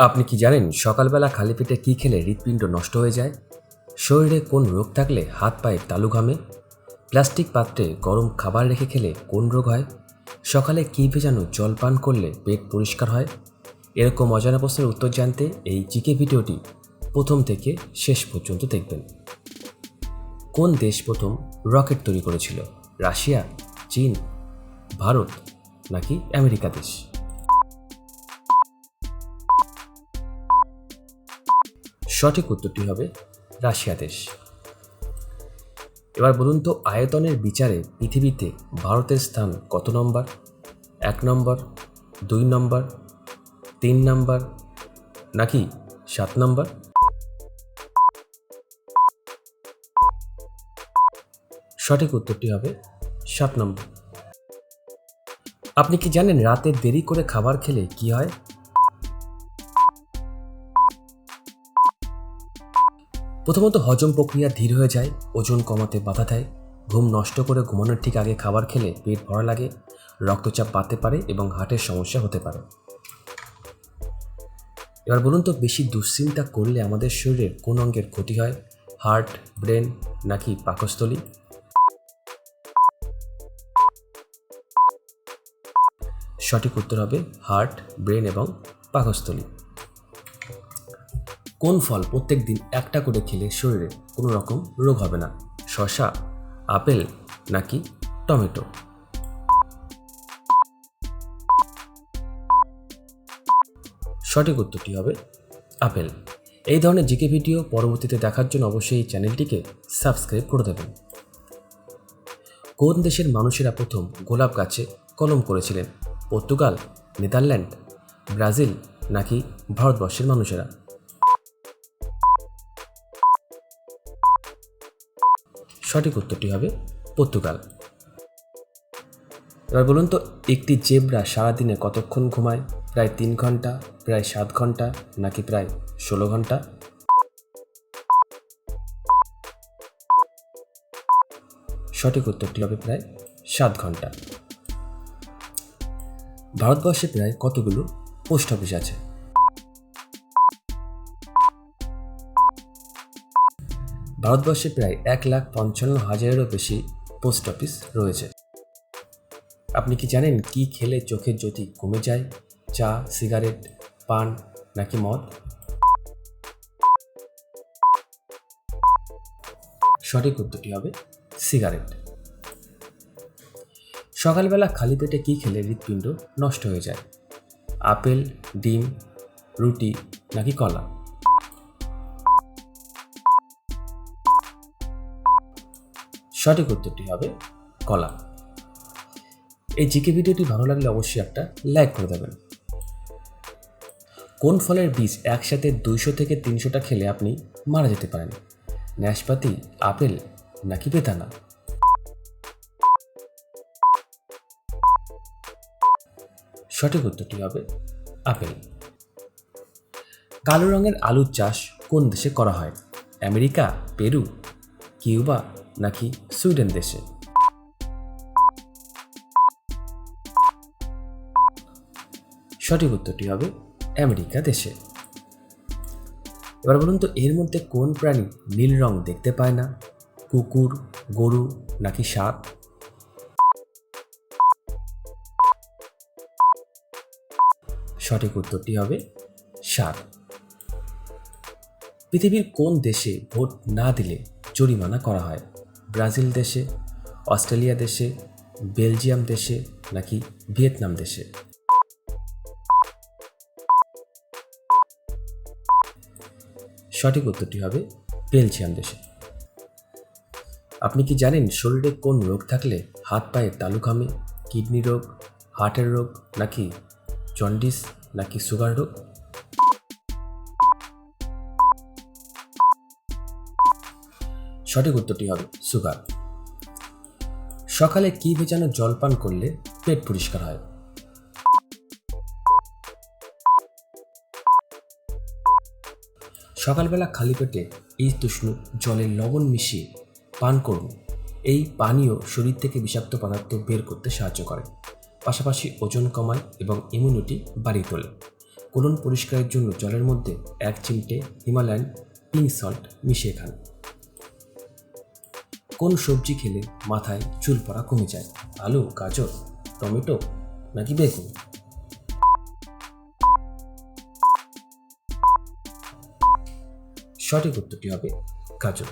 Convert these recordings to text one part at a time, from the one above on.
আপনি কি জানেন সকালবেলা খালি পেটে কী খেলে হৃৎপিণ্ড নষ্ট হয়ে যায়? শরীরে কোন রোগ থাকলে হাত পায়ে তালু ঘামে? প্লাস্টিক পাত্রে গরম খাবার রেখে খেলে কোন রোগ হয়? সকালে কী ভেজানো জল পান করলে পেট পরিষ্কার হয়? এরকম অজানা প্রশ্নের উত্তর জানতে এই জিকে ভিডিওটি প্রথম থেকে শেষ পর্যন্ত দেখবেন। কোন দেশ প্রথম রকেট তৈরি করেছিল? রাশিয়া, চীন, ভারত নাকি আমেরিকা দেশ? সঠিক উত্তরটি হবে রাশিয়া দেশ। এবার বলুন তো, আয়তনের বিচারে পৃথিবীতে ভারতের স্থান কত নম্বর? এক নম্বর, দুই নম্বর, তিন নম্বর, নাকি সাত নম্বর? সঠিক উত্তরটি হবে সাত নম্বর। আপনি কি জানেন রাতে দেরি করে খাবার খেলে কি হয়? প্রথমত হজম প্রক্রিয়া ধীর হয়ে যায়, ওজন কমাতে বাধা দেয়, ঘুম নষ্ট করে ঘুমানোর ঠিক আগে খাবার খেলে পেট ভরা লাগে, রক্তচাপ বাড়তে পারে এবং হার্টের সমস্যা হতে পারে। এবার বলুন তো, বেশি দুশ্চিন্তা করলে আমাদের শরীরের কোন অঙ্গের ক্ষতি হয়, হার্ট, ব্রেন নাকি পাকস্থলী? সঠিক উত্তর হবে হার্ট, ব্রেন এবং পাকস্থলী। কোন ফল প্রত্যেক দিন একটা করে খেলে শরীরে কোনো রকম রোগ হবে না? শসা, আপেল নাকি টমেটো? সঠিক উত্তরটি হবে আপেল। এই ধরনের জিকে ভিডিও পরবর্তীতে দেখার জন্য অবশ্যই এই চ্যানেলটিকে সাবস্ক্রাইব করে দেবেন। কোন দেশের মানুষেরা প্রথম গোলাপ গাছে কলম করেছিলেন? পর্তুগাল, নেদারল্যান্ড, ব্রাজিল নাকি ভারতবর্ষের মানুষেরা? সঠিক উত্তরটি হবে পর্তুগাল। এবার বলুন তো, একটি জেব্রা সারাদিনে কতক্ষণ ঘুমায়? প্রায় তিন ঘণ্টা, প্রায় সাত ঘণ্টা, নাকি প্রায় ষোলো ঘণ্টা? সঠিক উত্তরটি হবে প্রায় সাত ঘণ্টা। ভারতবর্ষে প্রায় কতগুলো পোস্ট অফিস আছে? ভারতবর্ষে প্রায় এক লাখ পঞ্চান্ন হাজারেরও বেশি পোস্ট অফিস রয়েছে। আপনি কি জানেন কি খেলে চোখের জ্যোতি কমে যায়? চা, সিগারেট, পান নাকি মদ? সঠিক উত্তরটি হবে সিগারেট। সকালবেলা খালি পেটে কী খেলে হৃৎপিণ্ড নষ্ট হয়ে যায়? আপেল, ডিম, রুটি নাকি কলা? সঠিক উত্তরটি হবে কলা এই জিকে ভিডিওটি ভালো লাগলে অবশ্যই একটা লাইক করে দেবেন। কোন ফলের বীজ একসাথে দুইশো থেকে তিনশোটা খেলে আপনি মারা যেতে পারেন? ন্যাশপাতি আপেল নাকি বেদানা? সঠিক উত্তরটি হবে আপেল। কালো রঙের আলুর চাষ কোন দেশে করা হয়? আমেরিকা, পেরু, কিউবা নাকি সুইডেন দেশে? সঠিক উত্তরটি হবে আমেরিকা দেশে। এবার বলুন তো, এর মধ্যে কোন প্রাণী নীল রং দেখতে পায় না? কুকুর, গরু নাকি সাপ? সঠিক উত্তরটি হবে সাপ। পৃথিবীর কোন দেশে ভোট না দিলে জরিমানা করা হয়? ব্রাজিল দেশে, অস্ট্রেলিয়া দেশে, বেলজিয়াম দেশে নাকি ভিয়েতনাম দেশে? সঠিক উত্তরটি হবে বেলজিয়াম দেশে। আপনি কি জানেন শরীরে কোন রোগ থাকলে হাত পায়ে তালু ঘামে কিডনি রোগ, হার্টের রোগ নাকি জন্ডিস নাকি সুগার রোগ? সঠিক উত্তরটি হবে সুগার। সকালে কি ভেজানো জল পান করলে পেট পরিষ্কার হয়? সকালবেলা খালি পেটে এই তুষ্ণ জলে লবণ মিশিয়ে পান করুন। এই পানীয় শরীর থেকে বিষাক্ত পদার্থ বের করতে সাহায্য করে। পাশাপাশি ওজন কমায় এবং ইমিউনিটি বাড়িয়ে তোলে। কোলন পরিষ্কারের জন্য জলের মধ্যে এক চিমটে হিমালয়ান পিঙ্ক সল্ট মিশিয়ে খান। কোন সবজি খেলে মাথায় চুল পড়া কমে যায়? আলু, গাজর, টমেটো নাকি বেগুন? সঠিক উত্তরটি হবে গাজর।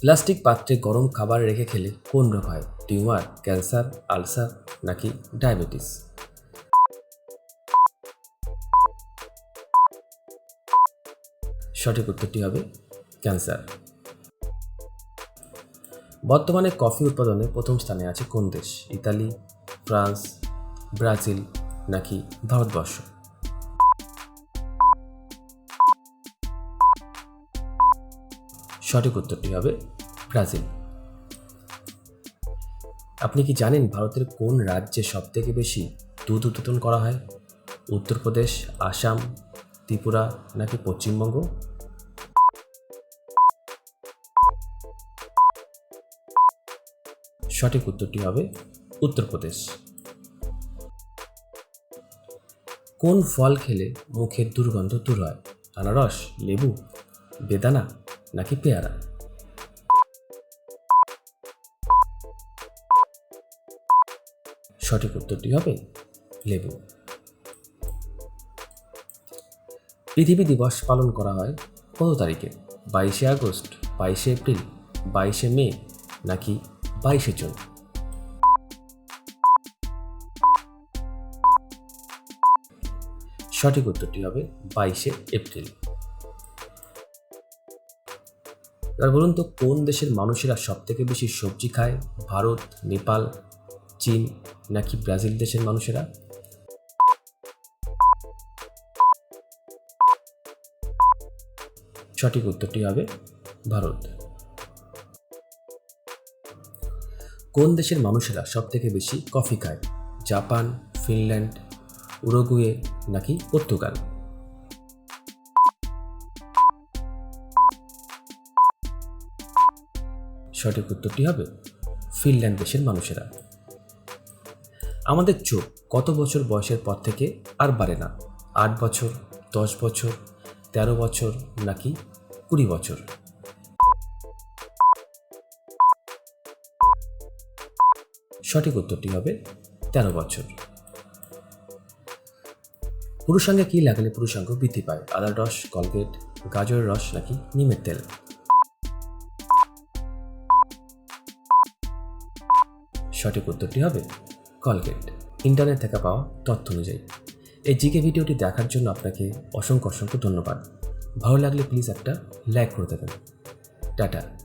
প্লাস্টিক পাত্রে গরম খাবার রেখে খেলে কোন রোগ হয়? টিউমার, ক্যান্সার, আলসার নাকি ডায়াবেটিস? সঠিক উত্তরটি হবে ক্যান্সার। বর্তমানে কফি উৎপাদনে প্রথম স্থানে আছে কোন দেশ? ইতালি, ফ্রান্স, ব্রাজিল নাকি ভারতবর্ষ? সঠিক উত্তরটি হবে ব্রাজিল। আপনি কি জানেন ভারতের কোন রাজ্যে সবথেকে বেশি দুধ উৎপাদন করা হয়? উত্তরপ্রদেশ, আসাম, ত্রিপুরা নাকি পশ্চিমবঙ্গ? সঠিক উত্তরটি হবে উত্তরপ্রদেশ। কোন ফল খেলে মুখের দুর্গন্ধ দূর হয়? আনারস, লেবু, বেদানা নাকি পেয়ারা? সঠিক উত্তরটি হবে লেবু। পৃথিবী দিবস পালন করা হয় কত তারিখে? বাইশে আগস্ট, বাইশে এপ্রিল, বাইশে মে নাকি বাইশে জুন। সঠিক উত্তরটি হবে বাইশে এপ্রিল। এবার বলুন তো, কোন দেশের মানুষেরা সব থেকে বেশি সবজি খায়? ভারত, নেপাল, চীন নাকি ব্রাজিল দেশের মানুষেরা? সঠিক উত্তরটি হবে ভারত। কোন দেশের মানুষেরা সব থেকে বেশি কফি খায়? জাপান, ফিনল্যান্ড, উরুগুয়ে নাকি পর্তুগাল? সঠিক উত্তরটি হবে ফিনল্যান্ড দেশের মানুষেরা। আমাদের চোখ কত বছর বয়সের পর থেকে আর বাড়ে না? আট বছর, দশ বছর, তেরো বছর নাকি কুড়ি বছর? সঠিক উত্তরটি হবে তেরো বছর। পুরুষাঙ্গে কী লাগালে পুরুষাঙ্গ বৃদ্ধি পায়? আদার রস, কলগেট গাজরের রস নাকি নিমের তেল? সঠিক উত্তরটি হবে কলগেট। ইন্টারনেট থেকে পাওয়া তথ্য অনুযায়ী। এই জিকে ভিডিওটি দেখার জন্য আপনাকে অসংখ্য অসংখ্য ধন্যবাদ। ভালো লাগলে প্লিজ একটা লাইক করে দেবেন। টাটা।